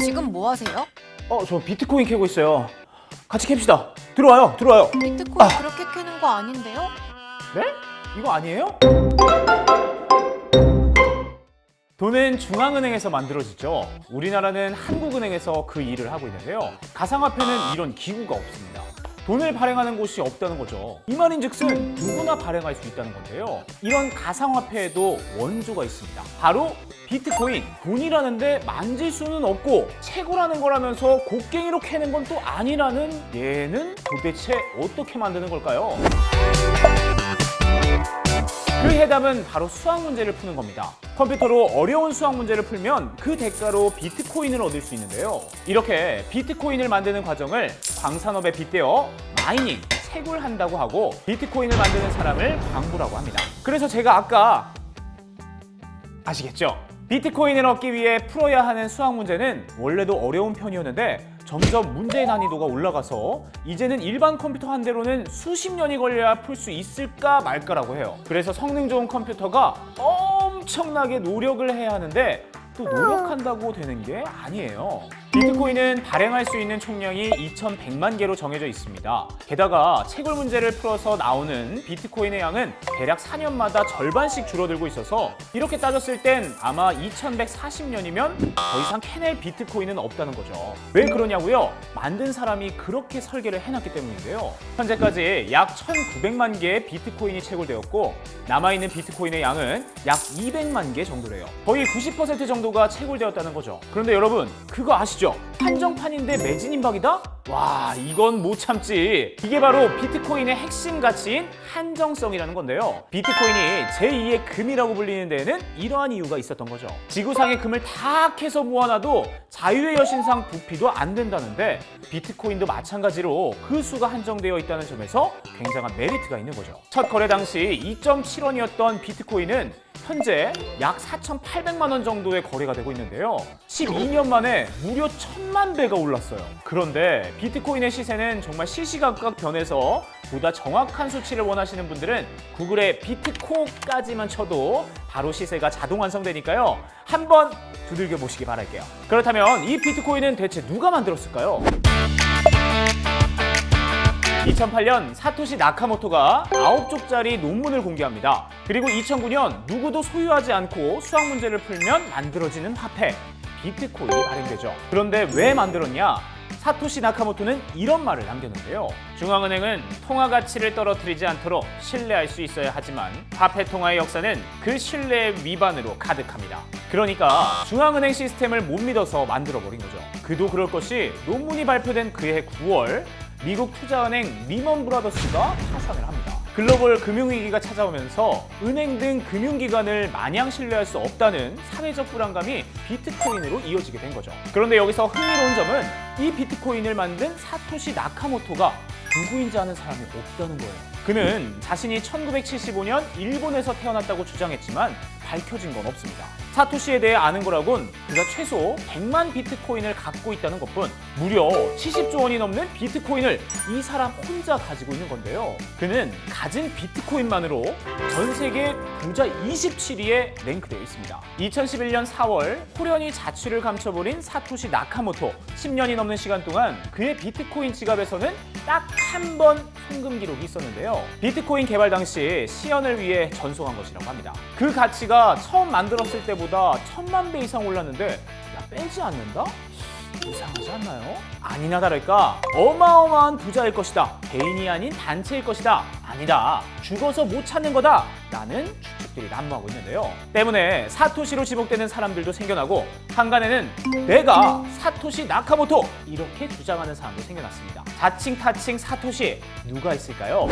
지금 뭐 하세요? 어, 저 비트코인 캐고 있어요. 같이 캡시다. 들어와요, 들어와요. 비트코인 그렇게 캐는 거 아닌데요? 네? 이거 아니에요? 돈은 중앙은행에서 만들어지죠. 우리나라는 한국은행에서 그 일을 하고 있는데요. 가상화폐는 이런 기구가 없습니다. 돈을 발행하는 곳이 없다는 거죠. 이 말인즉슨 누구나 발행할 수 있다는 건데요. 이런 가상화폐에도 원조가 있습니다. 바로 비트코인. 돈이라는데 만질 수는 없고 채굴하는 거라면서 곡괭이로 캐는 건 또 아니라는 얘는 도대체 어떻게 만드는 걸까요? 그 해답은 바로 수학 문제를 푸는 겁니다. 컴퓨터로 어려운 수학 문제를 풀면 그 대가로 비트코인을 얻을 수 있는데요. 이렇게 비트코인을 만드는 과정을 광산업에 빗대어 마이닝, 채굴한다고 하고 비트코인을 만드는 사람을 광부라고 합니다. 그래서 제가 아까 아시겠죠? 비트코인을 얻기 위해 풀어야 하는 수학 문제는 원래도 어려운 편이었는데 점점 문제의 난이도가 올라가서 이제는 일반 컴퓨터 한 대로는 수십 년이 걸려야 풀 수 있을까 말까라고 해요. 그래서 성능 좋은 컴퓨터가 엄청나게 노력을 해야 하는데 또 노력한다고 되는 게 아니에요. 비트코인은 발행할 수 있는 총량이 2,100만 개로 정해져 있습니다. 게다가 채굴 문제를 풀어서 나오는 비트코인의 양은 대략 4년마다 절반씩 줄어들고 있어서 이렇게 따졌을 땐 아마 2140년이면 더 이상 캐낼 비트코인은 없다는 거죠. 왜 그러냐고요? 만든 사람이 그렇게 설계를 해놨기 때문인데요. 현재까지 약 1900만 개의 비트코인이 채굴되었고 남아있는 비트코인의 양은 약 200만 개 정도래요. 거의 90% 정도가 채굴되었다는 거죠. 그런데 여러분 그거 아시죠? 한정판인데 매진 임박이다? 와 이건 못 참지. 이게 바로 비트코인의 핵심 가치인 한정성이라는 건데요. 비트코인이 제2의 금이라고 불리는 데에는 이러한 이유가 있었던 거죠. 지구상의 금을 다 캐서 모아놔도 자유의 여신상 부피도 안 된다는데 비트코인도 마찬가지로 그 수가 한정되어 있다는 점에서 굉장한 메리트가 있는 거죠. 첫 거래 당시 2.7원이었던 비트코인은 현재 약 4,800만 원 정도의 거래가 되고 있는데요. 12년 만에 무려 1 천만 배가 올랐어요. 그런데 비트코인의 시세는 정말 시시각각 변해서 보다 정확한 수치를 원하시는 분들은 구글에 비트코까지만 쳐도 바로 시세가 자동 완성되니까요. 한번 두들겨 보시기 바랄게요. 그렇다면 이 비트코인은 대체 누가 만들었을까요? 2008년 사토시 나카모토가 9쪽짜리 논문을 공개합니다. 그리고 2009년 누구도 소유하지 않고 수학 문제를 풀면 만들어지는 화폐 비트코인이 발행되죠. 그런데 왜 만들었냐? 사토시 나카모토는 이런 말을 남겼는데요. 중앙은행은 통화 가치를 떨어뜨리지 않도록 신뢰할 수 있어야 하지만 화폐 통화의 역사는 그 신뢰의 위반으로 가득합니다. 그러니까 중앙은행 시스템을 못 믿어서 만들어 버린 거죠. 그도 그럴 것이 논문이 발표된 그해 9월 미국 투자은행 리먼 브라더스가 파산을 합니다. 글로벌 금융위기가 찾아오면서 은행 등 금융기관을 마냥 신뢰할 수 없다는 사회적 불안감이 비트코인으로 이어지게 된 거죠. 그런데 여기서 흥미로운 점은 이 비트코인을 만든 사토시 나카모토가 누구인지 아는 사람이 없다는 거예요. 그는 자신이 1975년 일본에서 태어났다고 주장했지만 밝혀진 건 없습니다. 사토시에 대해 아는 거라곤 그가 최소 100만 비트코인을 갖고 있다는 것뿐 무려 70조 원이 넘는 비트코인을 이 사람 혼자 가지고 있는 건데요. 그는 가진 비트코인만으로 전 세계 부자 27위에 랭크되어 있습니다. 2011년 4월 호련히 자취를 감춰버린 사토시 나카모토 10년이 넘는 시간 동안 그의 비트코인 지갑에서는 딱 한 번 송금 기록이 있었는데요. 비트코인 개발 당시 시연을 위해 전송한 것이라고 합니다. 그 가치가 처음 만들었을 때보다 천만 배 이상 올랐는데 야 빼지 않는다? 이상하지 않나요? 아니나 다를까 어마어마한 부자일 것이다. 개인이 아닌 단체일 것이다. 아니다. 죽어서 못 찾는 거다. 라는 추측들이 난무하고 있는데요. 때문에 사토시로 지목되는 사람들도 생겨나고 한간에는 내가 사토시 나카모토 이렇게 주장하는 사람도 생겨났습니다. 자칭 타칭 사토시 누가 있을까요?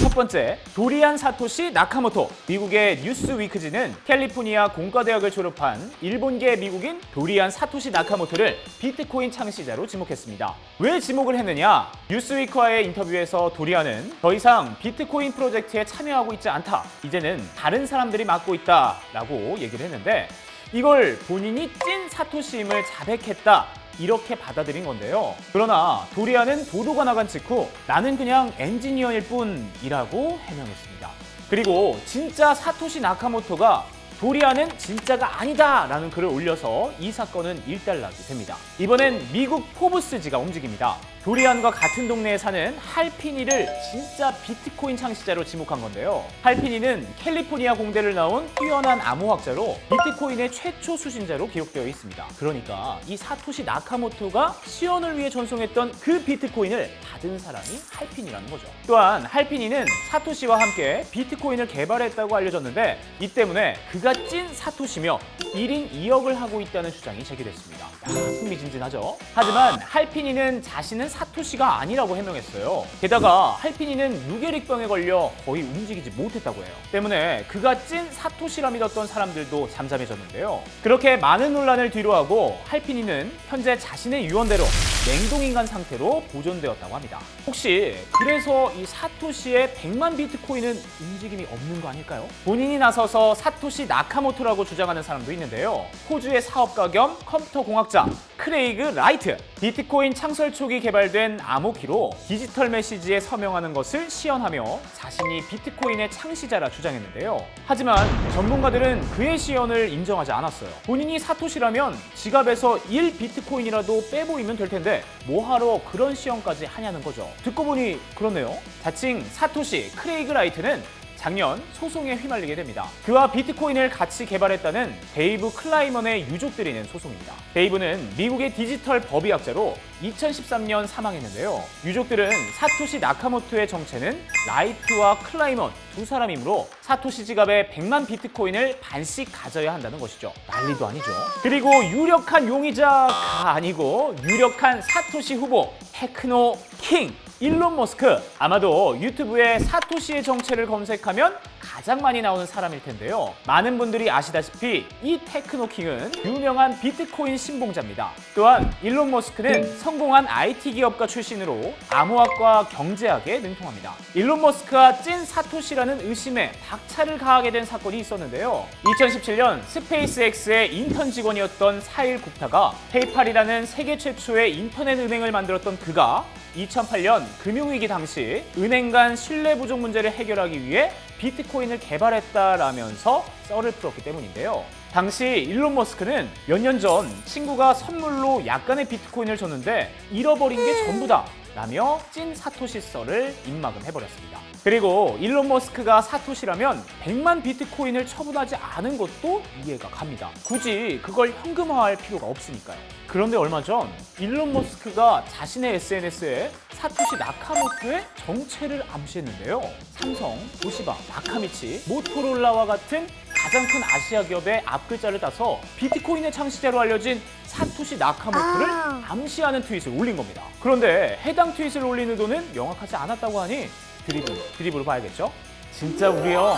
첫 번째, 도리안 사토시 나카모토. 미국의 뉴스위크지는 캘리포니아 공과대학을 졸업한 일본계 미국인 도리안 사토시 나카모토를 비트코인 창시자로 지목했습니다. 왜 지목을 했느냐? 뉴스위크와의 인터뷰에서 도리안은 더 이상 비트코인 프로젝트에 참여하고 있지 않다. 이제는 다른 사람들이 맡고 있다. 라고 얘기를 했는데 이걸 본인이 찐 사토시임을 자백했다. 이렇게 받아들인 건데요. 그러나 도리아는 보도가 나간 직후 나는 그냥 엔지니어일 뿐이라고 해명했습니다. 그리고 진짜 사토시 나카모토가 도리안은 진짜가 아니다 라는 글을 올려서 이 사건은 일단락이 됩니다. 이번엔 미국 포브스지가 움직입니다. 도리안과 같은 동네에 사는 할피니를 진짜 비트코인 창시자로 지목한 건데요. 할피니는 캘리포니아 공대를 나온 뛰어난 암호학자로 비트코인의 최초 수신자로 기록되어 있습니다. 그러니까 이 사토시 나카모토가 시연을 위해 전송했던 그 비트코인을 받은 사람이 할피니라는 거죠. 또한 할피니는 사토시와 함께 비트코인을 개발했다고 알려졌는데 이 때문에 그가 찐 사토시며 1인 2역을 하고 있다는 주장이 제기됐습니다. 야, 흥미진진하죠? 하지만 할피니는 자신은 사토시가 아니라고 해명했어요. 게다가 할피니는 루게릭병에 걸려 거의 움직이지 못했다고 해요. 때문에 그가 찐 사토시라 믿었던 사람들도 잠잠해졌는데요. 그렇게 많은 논란을 뒤로하고 할피니는 현재 자신의 유언대로 냉동인간 상태로 보존되었다고 합니다. 혹시 그래서 이 사토시의 100만 비트코인은 움직임이 없는 거 아닐까요? 본인이 나서서 사토시 나카모토라고 주장하는 사람도 있는데요. 호주의 사업가 겸 컴퓨터 공학자 크레이그 라이트. 비트코인 창설 초기 개발된 암호키로 디지털 메시지에 서명하는 것을 시연하며 자신이 비트코인의 창시자라 주장했는데요. 하지만 전문가들은 그의 시연을 인정하지 않았어요. 본인이 사토시라면 지갑에서 1 비트코인이라도 빼보이면 될 텐데 뭐하러 그런 시연까지 하냐는 거죠. 듣고 보니 그렇네요. 자칭 사토시 크레이그 라이트는 작년 소송에 휘말리게 됩니다. 그와 비트코인을 같이 개발했다는 데이브 클라이먼의 유족들이 낸 소송입니다. 데이브는 미국의 디지털 법의학자로 2013년 사망했는데요. 유족들은 사토시 나카모토의 정체는 라이트와 클라이먼 두 사람이므로 사토시 지갑에 100만 비트코인을 반씩 가져야 한다는 것이죠. 난리도 아니죠. 그리고 유력한 용의자가 아니고 유력한 사토시 후보 테크노 킹 일론 머스크 아마도 유튜브에 사토시의 정체를 검색하면 가장 많이 나오는 사람일 텐데요. 많은 분들이 아시다시피 이 테크노킹은 유명한 비트코인 신봉자입니다. 또한 일론 머스크는 성공한 IT 기업가 출신으로 암호학과 경제학에 능통합니다. 일론 머스크가 찐 사토시라는 의심에 박차를 가하게 된 사건이 있었는데요. 2017년 스페이스X의 인턴 직원이었던 사일 굽타가 페이팔이라는 세계 최초의 인터넷 은행을 만들었던 그가 2008년 금융위기 당시 은행 간 신뢰 부족 문제를 해결하기 위해 비트코인을 개발했다라면서 썰을 풀었기 때문인데요. 당시 일론 머스크는 몇 년 전 친구가 선물로 약간의 비트코인을 줬는데 잃어버린 게 전부다. 라며 찐 사토시 썰을 입막음 해버렸습니다. 그리고 일론 머스크가 사토시라면 100만 비트코인을 처분하지 않은 것도 이해가 갑니다. 굳이 그걸 현금화할 필요가 없으니까요. 그런데 얼마 전 일론 머스크가 자신의 SNS에 사토시 나카모토의 정체를 암시했는데요. 삼성, 도시바, 나카미치, 모토롤라와 같은 가장 큰 아시아 기업의 앞글자를 따서 비트코인의 창시자로 알려진 사토시 나카모토를 아. 암시하는 트윗을 올린 겁니다. 그런데 해당 트윗을 올린 의도는 명확하지 않았다고 하니 드리블, 드리블을 봐야겠죠? 진짜 우리 형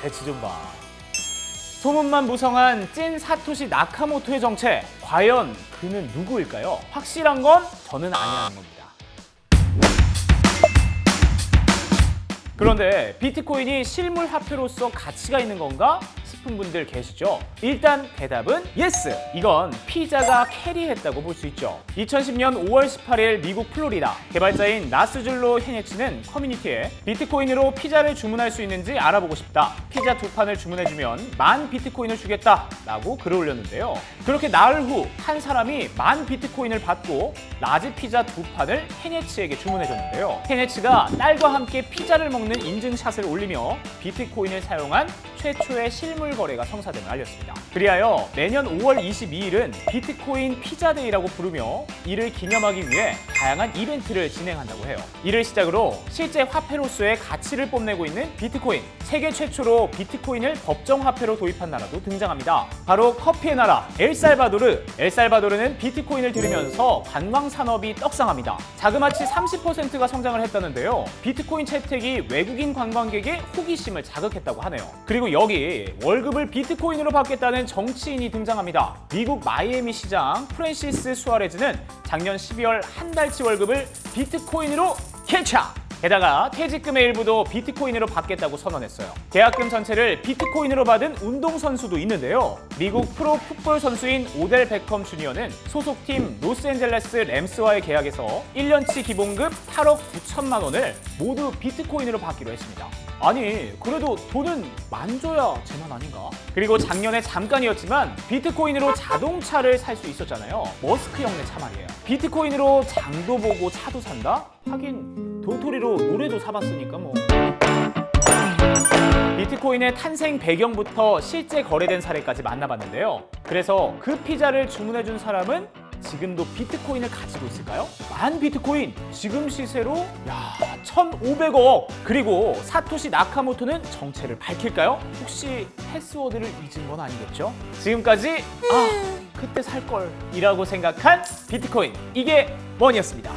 재치 좀 봐. 소문만 무성한 찐 사토시 나카모토의 정체 과연 그는 누구일까요? 확실한 건 저는 아니라는 겁니다. 그런데 비트코인이 실물 화폐로서 가치가 있는 건가 싶은 분들 계시죠? 일단 대답은 예스! 이건 피자가 캐리했다고 볼 수 있죠. 2010년 5월 18일 미국 플로리다 개발자인 나스줄로 헤네치는 커뮤니티에 비트코인으로 피자를 주문할 수 있는지 알아보고 싶다. 피자 두 판을 주문해주면 만 비트코인을 주겠다. 라고 글을 올렸는데요. 그렇게 나흘 후 한 사람이 만 비트코인을 받고 라지 피자 두 판을 헤네치에게 주문해줬는데요. 헤네치가 딸과 함께 피자를 먹는 인증샷을 올리며 비트코인을 사용한 최초의 실물 거래가 성사됨을 알렸습니다. 그리하여 매년 5월 22일은 비트코인 피자데이라고 부르며 이를 기념하기 위해 다양한 이벤트를 진행한다고 해요. 이를 시작으로 실제 화폐로서의 가치를 뽐내고 있는 비트코인, 세계 최초로 비트코인을 법정 화폐로 도입한 나라도 등장합니다. 바로 커피의 나라 엘살바도르. 엘살바도르는 비트코인을 들이면서 관광 산업이 떡상합니다. 자그마치 30%가 성장을 했다는데요. 비트코인 채택이 외국인 관광객의 호기심을 자극했다고 하네요. 그리고 여기 월급 을 비트코인으로 받겠다는 정치인이 등장합니다. 미국 마이애미 시장 프랜시스 수아레즈는 작년 12월 한 달치 월급을 비트코인으로 캐차! 게다가 퇴직금의 일부도 비트코인으로 받겠다고 선언했어요. 계약금 전체를 비트코인으로 받은 운동선수도 있는데요. 미국 프로 풋볼 선수인 오델 베컴 주니어는 소속팀 로스앤젤레스 램스와의 계약에서 1년치 기본급 8억 9천만 원을 모두 비트코인으로 받기로 했습니다. 아니 그래도 돈은 만줘야 제만 아닌가? 그리고 작년에 잠깐이었지만 비트코인으로 자동차를 살 수 있었잖아요. 머스크 형네 차 말이에요. 비트코인으로 장도 보고 차도 산다? 하긴 도토리로 노래도 사봤으니까 뭐. 비트코인의 탄생 배경부터 실제 거래된 사례까지 만나봤는데요. 그래서 그 피자를 주문해준 사람은 지금도 비트코인을 가지고 있을까요? 만 비트코인 지금 시세로 야 1,500억 그리고 사토시 나카모토는 정체를 밝힐까요? 혹시 패스워드를 잊은 건 아니겠죠? 지금까지 아 그때 살 걸이라고 생각한 비트코인 이게 뭐니였습니다.